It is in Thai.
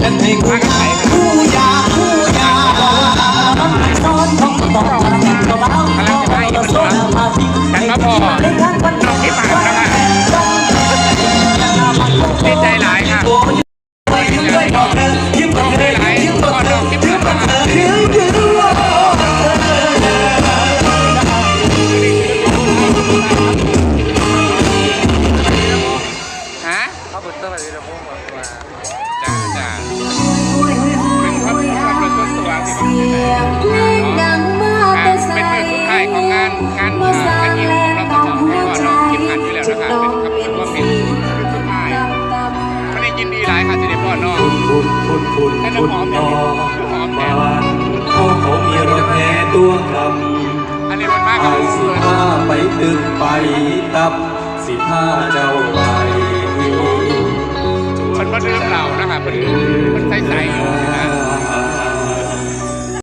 ฉันให้กูผู้ยาผู้ยาซ้อนท้องต่อแข่งกระบ้าต่อโซดาพาทิ้งแต่ก็พอเล่นข้างคนเราที่ปากกันปใจหลายค่ะมด้บอกเธองบอกเธอยิ้มบอกเธยิ้มบอกยิ้มบอกเธฮะจ้าจ้า ท้ายของงานงานอ่าอันนี้เราก็บอกให้พ่อน้องที่ผ่านอยู่แล้วนะคะเป็นคำพูดว่าเป็นเรื่องสุดท้ายไม่ได้ยินดีหลายค่ะจะได้พ่อน้องคุณคุณคุณให้คุณน้ำหอมน้องน้ำหอมแทนบ้านเขาเขามีรถแห่ตัวคอันนี้มันมากำกับไอ้สิเลยพาไปตึกไปตับสิพาเจ้าไปมันมาเรื่องเรานะคะเป็นใส่ใจอยู่นะ